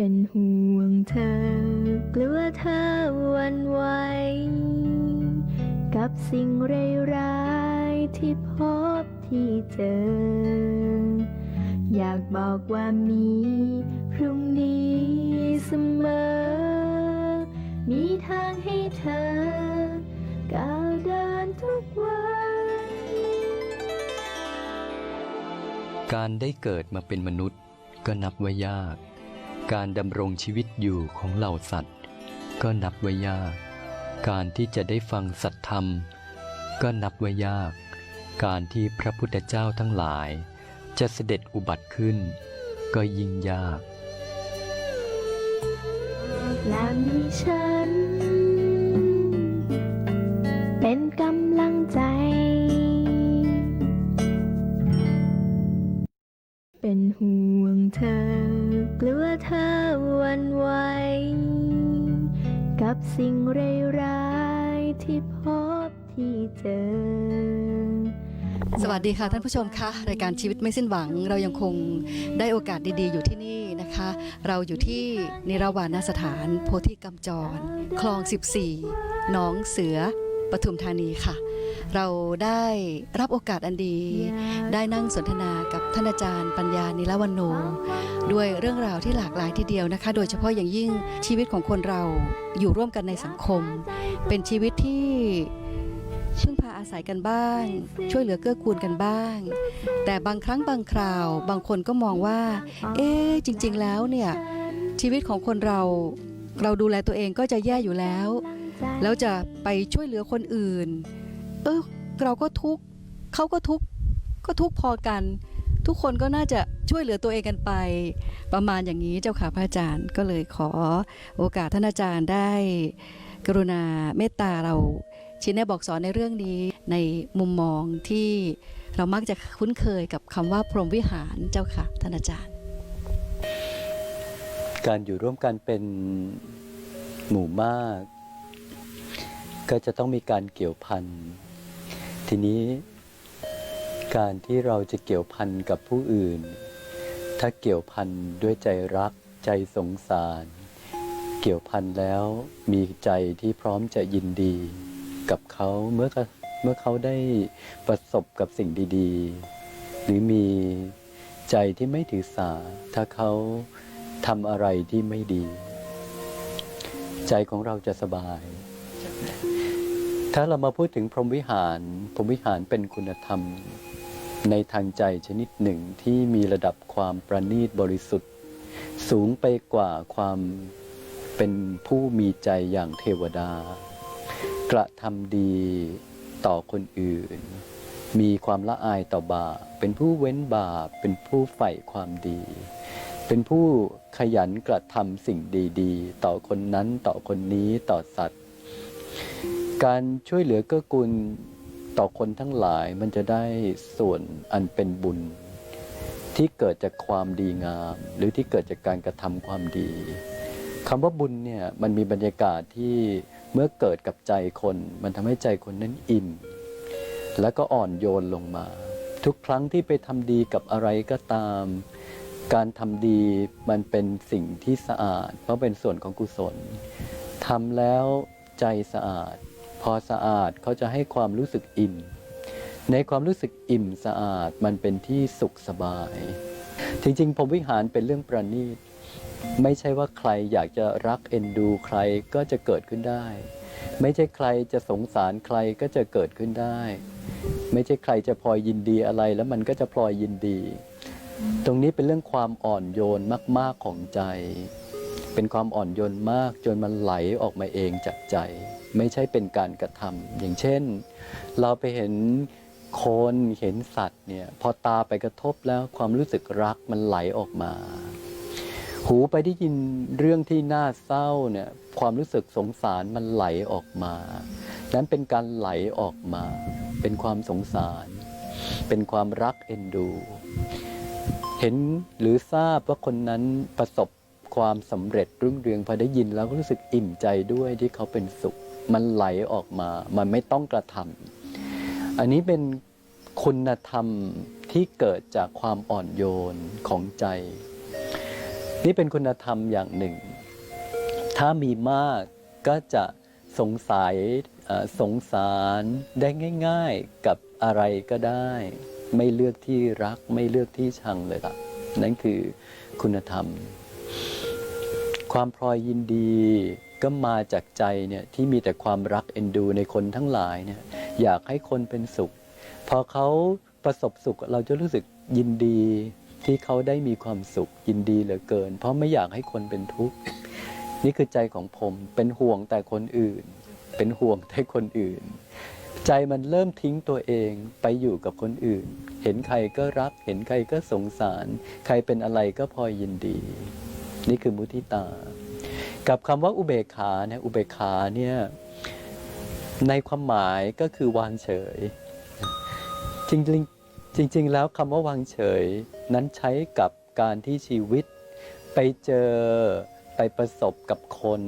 เป็นห่วงเธอกลัวเธอวันไหวกับสิ่งร้ายๆที่พบที่เจอ อยากบอกว่ามีพรุ่งนี้เสมอ มีทางให้เธอก้าวเดินทุกวัน การได้เกิดมาเป็นมนุษย์ก็นับว่ายาก การดำรงชีวิตอยู่ของเหล่าสัตว์ ก็นับว่ายาก การที่จะได้ฟังสัตธรรม ก็นับว่ายาก การที่พระพุทธเจ้าทั้งหลาย จะเสด็จอุบัติขึ้น ก็ยิ่งยาก และมีฉัน วัสดีค่ะท่านผู้ชมคะรายการชีวิตไม่สิ้นหวัง เรายังคงได้โอกาสดีๆ อยู่ที่นี่นะคะ เราอยู่ที่นิรวานสถานโพธิกำจร คลอง 14 หนองเสือปทุมธานีค่ะ เราได้รับโอกาสอันดี ได้นั่งสนทนากับท่านอาจารย์ปัญญานิรวันโน ด้วยเรื่องราวที่หลากหลายทีเดียวนะคะ โดยเฉพาะอย่างยิ่งชีวิตของคนเราอยู่ร่วมกันในสังคม เป็นชีวิตที่ พึ่งพาอาศัยกันบ้าง ช่วยเหลือเกื้อกูลกันบ้าง แต่บางครั้งบางคราว บางคนก็มองว่า เอ๊จริง ๆ แล้วเนี่ยชีวิตของคนเราเราดูแลตัวเองก็จะแย่อยู่แล้ว แล้วจะไปช่วยเหลือคนอื่น เออเราก็ทุกเขาก็ทุกก็ทุกพอกัน ทุกคนก็น่าจะช่วยเหลือตัวเองกันไป ประมาณอย่างนี้เจ้าค่ะพระอาจารย์ก็เลยขอโอกาสท่านอาจารย์ได้ กรุณาเมตตาเรา ชี้แนะบอกสอนในเรื่องนี้ในมุมมองที่เรามักจะคุ้นเคยกับคำว่าพรหมวิหารเจ้าค่ะท่านอาจารย์ การอยู่ร่วมกันเป็นหมู่มาก ก็จะต้องมีการเกี่ยวพันทีนี้การที่เราจะเกี่ยวพันกับผู้อื่น ถ้าเกี่ยวพันด้วยใจรักใจสงสาร เกี่ยวพันแล้วมีใจที่พร้อมจะยินดี กับเขาเมื่อเขาเมื่อเขาได้ประสบกับสิ่งดีๆ หรือมีใจที่ไม่ถือสา ถ้าเขาทำอะไรที่ไม่ดี ใจของเราจะสบาย ถ้าเรามาพูดถึงพรหมวิหาร พรหมวิหารเป็นคุณธรรม ในทางใจชนิดหนึ่งที่มีระดับความประณีตบริสุทธิ์ สูงไปกว่าความเป็นผู้มีใจอย่างเทวดา กระทำดีต่อคนอื่น มีความละอายต่อบาปเป็นผู้เว้นบาปเป็นผู้ใฝ่ความดี เป็นผู้ขยันกระทำสิ่งดีๆ ต่อคนนั้นต่อคนนี้ต่อสัตว์ การช่วยเหลือเกื้อกูลต่อคนทั้งหลายมันจะได้ส่วนอันเป็นบุญ ที่เกิดจากความดีงาม หรือที่เกิดจากการกระทำความดีคำว่าบุญเนี่ยมันมีบรรยากาศที่ เมื่อเกิดกับใจคน มันทำให้ใจคนนั้นอิ่ม แล้วก็อ่อนโยนลงมา ทุกครั้งที่ไปทำดีกับอะไรก็ตาม การทำดีมันเป็นสิ่งที่สะอาด เพราะเป็นส่วนของกุศลทำแล้วใจสะอาด พอสะอาดเขาจะให้ความรู้สึกอิ่ม ในความรู้สึกอิ่มสะอาดมันเป็นที่สุขสบาย จริงๆพรมวิหารเป็นเรื่องประณีต ไม่ใช่ว่าใครอยากจะรักเอ็นดูใครก็จะเกิดขึ้นได้ ไม่ใช่ใครจะสงสารใครก็จะเกิดขึ้นได้ ไม่ใช่ใครจะพลอยยินดีอะไรแล้วมันก็จะพลอยยินดี ตรงนี้เป็นเรื่องความอ่อนโยนมาก ๆของใจ เป็นความอ่อนโยนมากจนมันไหลออกมาเองจากใจ ไม่ใช่เป็นการกระทำอย่างเช่น เราไปเห็นคนเห็นสัตว์เนี่ยพอตาไปกระทบแล้วความรู้สึกรักมันไหลออกมา หูไปได้ยินเรื่องที่น่าเศร้าเนี่ยความรู้สึกสงสารมันไหลออกมา นั้นเป็นการไหลออกมา เป็นความสงสาร เป็นความรักเอ็นดู เห็นหรือทราบว่าคนนั้นประสบความสำเร็จรุ่งเรืองพอได้ยินแล้วก็รู้สึกอิ่มใจด้วยที่เขาเป็นสุข มันไหลออกมา มันไม่ต้องกระทำอันนี้เป็นคุณธรรมที่เกิดจากความอ่อนโยนของใจ นี่เป็นคุณธรรมอย่างหนึ่ง ถ้ามีมากก็จะสงสัยสงสารได้ง่ายๆกับอะไรก็ได้ ไม่เลือกที่รักไม่เลือกที่ชังเลยล่ะ นั่นคือคุณธรรม ความพลอยยินดีก็มาจากใจเนี่ยที่มีแต่ความรักเอ็นดูในคนทั้งหลายเนี่ยอยากให้คนเป็นสุข พอเขาประสบสุขเราจะรู้สึกยินดี ที่เขาได้มีความสุขยินดีเหลือเกิน เพราะไม่อยากให้คนเป็นทุกข์นี่คือใจของผมเป็นห่วงแต่คนอื่น เป็นห่วงแต่คนอื่น ใจมันเริ่มทิ้งตัวเองไปอยู่กับคนอื่น เห็นใครก็รัก เห็นใครก็สงสาร ใครเป็นอะไรก็พอยินดี นี่คือมุทิตา กับคำว่าอุเบกขาเนี่ยอุเบกขาเนี่ยในความหมายก็คือวางเฉย จริง จริงๆ แล้วคำว่าวางเฉยนั้นใช้กับการที่ชีวิต ไปเจอไปประสบกับคน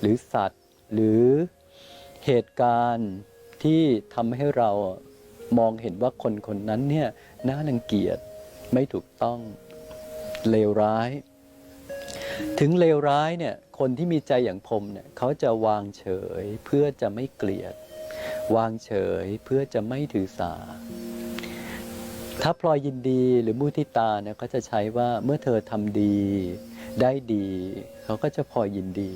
หรือสัตว์ หรือเหตุการณ์ที่ทำให้เรามองเห็นว่าคนคนนั้นเนี่ยน่ารังเกียจไม่ถูกต้องเลวร้าย ถึงเลวร้ายเนี่ยคนที่มีใจอย่างผมเนี่ยเขาจะวางเฉยเพื่อจะไม่เกลียด วางเฉยเพื่อจะไม่ถือสา ถ้าพลอยยินดีหรือมุทิตาเนี่ยเขาจะใช้ว่าเมื่อเธอทำดีได้ดี เขาก็จะพลอยยินดี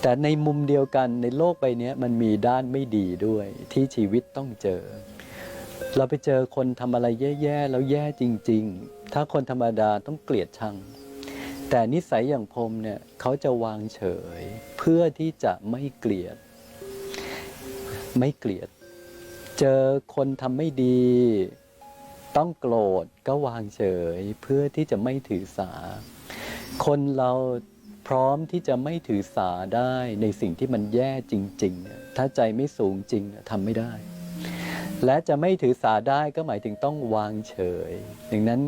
แต่ในมุมเดียวกันในโลกใบนี้มันมีด้านไม่ดีด้วย ที่ชีวิตต้องเจอ เราไปเจอคนทำอะไรแย่ๆแล้วแย่จริง ๆ ถ้าคนธรรมดาต้องเกลียดชัง แต่นิสัยอย่างพรมเนี่ยเขาจะวางเฉย เพื่อที่จะไม่เกลียด ไม่เกลียด เจอคนทำไม่ดี ต้องโกรธก็วางเฉยเพื่อที่จะไม่ถือสา คนเราพร้อมที่จะไม่ถือสาได้ในสิ่งที่มันแย่จริงๆ ถ้าใจไม่สูงจริงทำไม่ได้ และจะไม่ถือสาได้ก็หมายถึงต้องวางเฉย ดังนั้น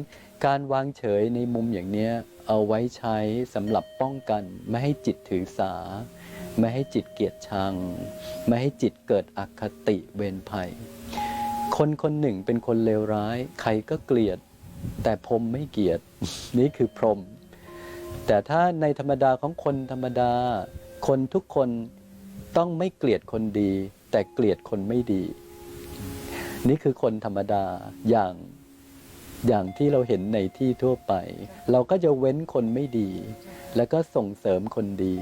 การวางเฉยในมุมอย่างเนี้ยเอาไว้ใช้สำหรับป้องกัน ไม่ให้จิตถือสา ไม่ให้จิตเกลียดชัง ไม่ให้จิตเกิดอคติเวรภัย คนคนหนึ่งเป็นคนเลวร้าย ใครก็เกลียด แต่พรมไม่เกลียด นี่คือพรม แต่ถ้าในธรรมดาของคนธรรมดา คนทุกคนต้องไม่เกลียดคนดี แต่เกลียดคนไม่ดี นี่คือคนธรรมดาอย่างอย่างที่เราเห็นในที่ทั่วไป เราก็จะเว้นคนไม่ดี แล้วก็ส่งเสริมคนดี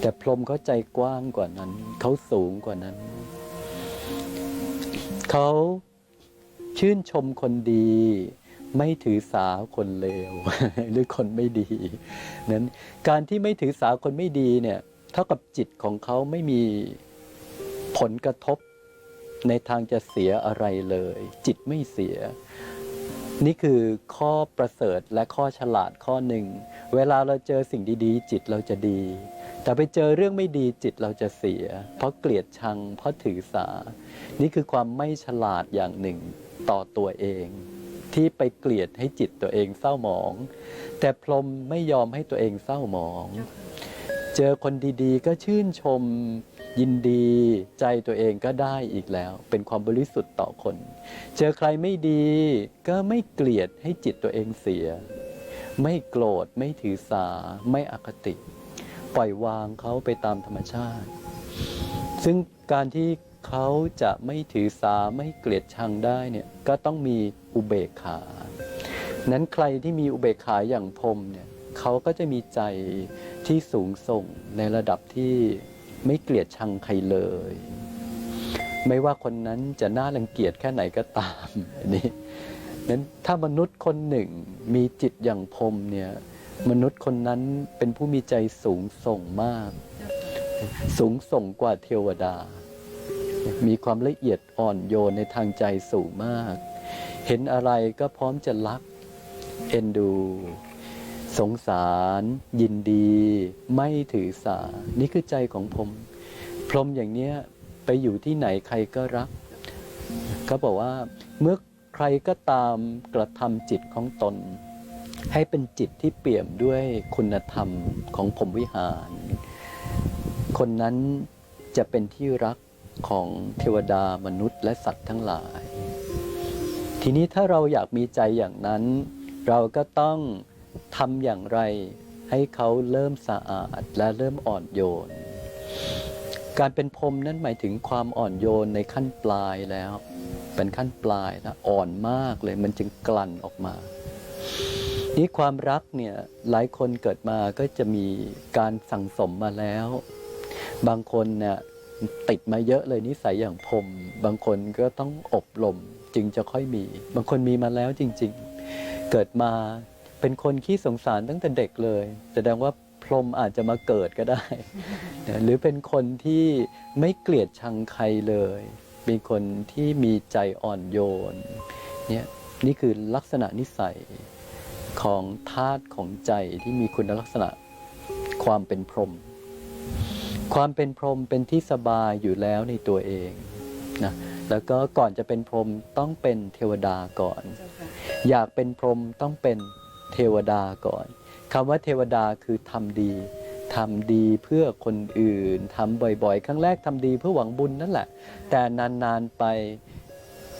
แต่พรมเขาใจกว้างกว่านั้น เขาสูงกว่านั้น เขาชื่นชมคนดี ไม่ถือสาคนเลวหรือคนไม่ดีนั้นการที่ไม่ถือสาคนไม่ดีเนี่ยเท่ากับจิตของเขาไม่มีผลกระทบในทางจะเสียอะไรเลย จิตไม่เสีย นี่คือข้อประเสริฐและข้อฉลาดข้อหนึ่ง เวลาเราเจอสิ่งดีๆ จิตเราจะดี แต่ไปเจอเรื่องไม่ดีจิตเราจะเสีย เพราะเกลียดชัง เพราะถือสา นี่คือความไม่ฉลาดอย่างหนึ่งต่อตัวเอง ที่ไปเกลียดให้จิตตัวเองเศร้าหมอง แต่พรหมไม่ยอมให้ตัวเองเศร้าหมอง เจอคนดีๆ ก็ชื่นชมยินดีใจตัวเองก็ได้อีกแล้ว เป็นความบริสุทธิ์ต่อคน เจอใครไม่ดีก็ไม่เกลียดให้จิตตัวเองเสีย ไม่โกรธไม่ถือสาไม่อคติ ปล่อยวางเขาไปตามธรรมชาติ ซึ่งการที่เขาจะไม่ถือสาไม่เกลียดชังได้เนี่ยก็ต้องมีอุเบกขา นั้นใครที่มีอุเบกขาอย่างพรมเนี่ยเขาก็จะมีใจที่สูงส่งในระดับที่ไม่เกลียดชังใครเลย ไม่ว่าคนนั้นจะน่ารังเกียจแค่ไหนก็ตามนนี้นั้นถ้ามนุษย์คนหนึ่งมีจิตอย่างพรมเนี่ย มนุษย์คนนั้นเป็นผู้มีใจสูงส่งมาก สูงส่งกว่าเทวดา มีความละเอียดอ่อนโยนในทางใจสูงมาก เห็นอะไรก็พร้อมจะรัก เอ็นดู สงสาร ยินดี ไม่ถือสา นี่คือใจของพรมพรมอย่างเนี้ยไปอยู่ที่ไหนใครก็รัก เขาบอกว่าเมื่อใครก็ตามกระทำจิตของตน ให้เป็นจิตที่เปี่ยมด้วยคุณธรรมของพรมวิหาร คนนั้นจะเป็นที่รักของเทวดามนุษย์และสัตว์ทั้งหลาย ทีนี้ถ้าเราอยากมีใจอย่างนั้น เราก็ต้องทำอย่างไรให้เขาเริ่มสะอาดและเริ่มอ่อนโยน การเป็นพรมนั้นหมายถึงความอ่อนโยนในขั้นปลายแล้ว เป็นขั้นปลายนะอ่อนมากเลยมันจึงกลั่นออกมา นี่ความรักเนี่ยหลายคนเกิดมาก็จะมีการสั่งสมมาแล้ว บางคนเนี่ยติดมาเยอะเลยนิสัยอย่างพรมบางคนก็ต้องอบรมจึงจะค่อยมี บางคนมีมาแล้วจริง ๆ เกิดมาเป็นคนขี้สงสารตั้งแต่เด็กเลย แสดงว่าพรมอาจจะมาเกิดก็ได้ หรือเป็นคนที่ไม่เกลียดชังใครเลย เป็นคนที่มีใจอ่อนโยนเนี่ยนี่คือลักษณะนิสัย ของธาตุของใจที่มีคุณลักษณะ ความเป็นพรหมความเป็นพรหมเป็นที่สบายอยู่แล้วในตัวเองนะแล้วก็ก่อนจะเป็นพรหมต้องเป็นเทวดาก่อน อยากเป็นพรหมต้องเป็นเทวดาก่อนคำว่าเทวดาคือทำดีทำดีเพื่อคนอื่นทำบ่อยๆ ครั้งแรกทำดีเพื่อหวังบุญนั่นแหละ แต่นานๆไป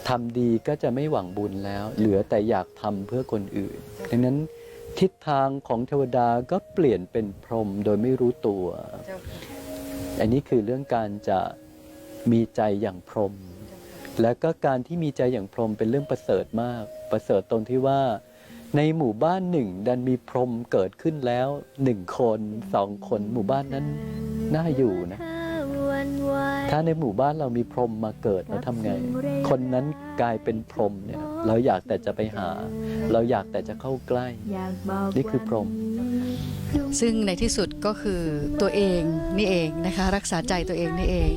ทำดีก็จะไม่หวังบุญแล้ว เหลือแต่อยากทำเพื่อคนอื่น ดังนั้นทิศทางของเทวดาก็เปลี่ยนเป็นพรหมโดยไม่รู้ตัว อันนี้คือเรื่องการจะมีใจอย่างพรหมแล้วก็การที่มีใจอย่างพรหมเป็นเรื่องประเสริฐมาก ประเสริฐตรงที่ว่า ในหมู่บ้านหนึ่งดันมีพรหมเกิดขึ้นแล้วหนึ่งคนสองคนหมู่บ้านนั้นน่าอยู่นะ ถ้าในหมู่บ้านเรามีพรหมมาเกิดแล้วทำไง คนนั้นกลายเป็นพรหมเนี่ย เราอยากแต่จะไปหา เราอยากแต่จะเข้าใกล้อยากบอกนี่คือพรหมซึ่งในที่สุดก็คือตัวเองนี่เองนะคะ รักษาใจตัวเองนี่เอง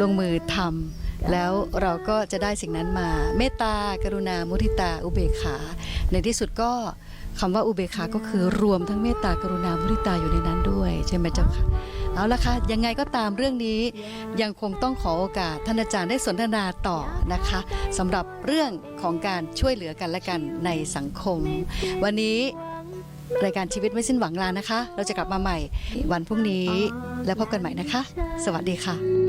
ลงมือทำ แล้วเราก็จะได้สิ่งนั้นมา เมตตา กรุณา มุทิตา อุเบกขา ในที่สุดก็คำว่าอุเบกขาก็คือรวมทั้งเมตตากรุณา มุทิตาอยู่ในนั้นด้วย ใช่ไหมเจ้าค่ะเอาละค่ะยังไงก็ตามเรื่องนี้ยังคงต้องขอโอกาสท่านอาจารย์ได้สนทนาต่อนะคะสำหรับเรื่องของการช่วยเหลือกันและกันในสังคม วันนี้รายการชีวิตไม่สิ้นหวังลานะคะ เราจะกลับมาใหม่วันพรุ่งนี้แล้วพบกันใหม่นะคะ สวัสดีค่ะ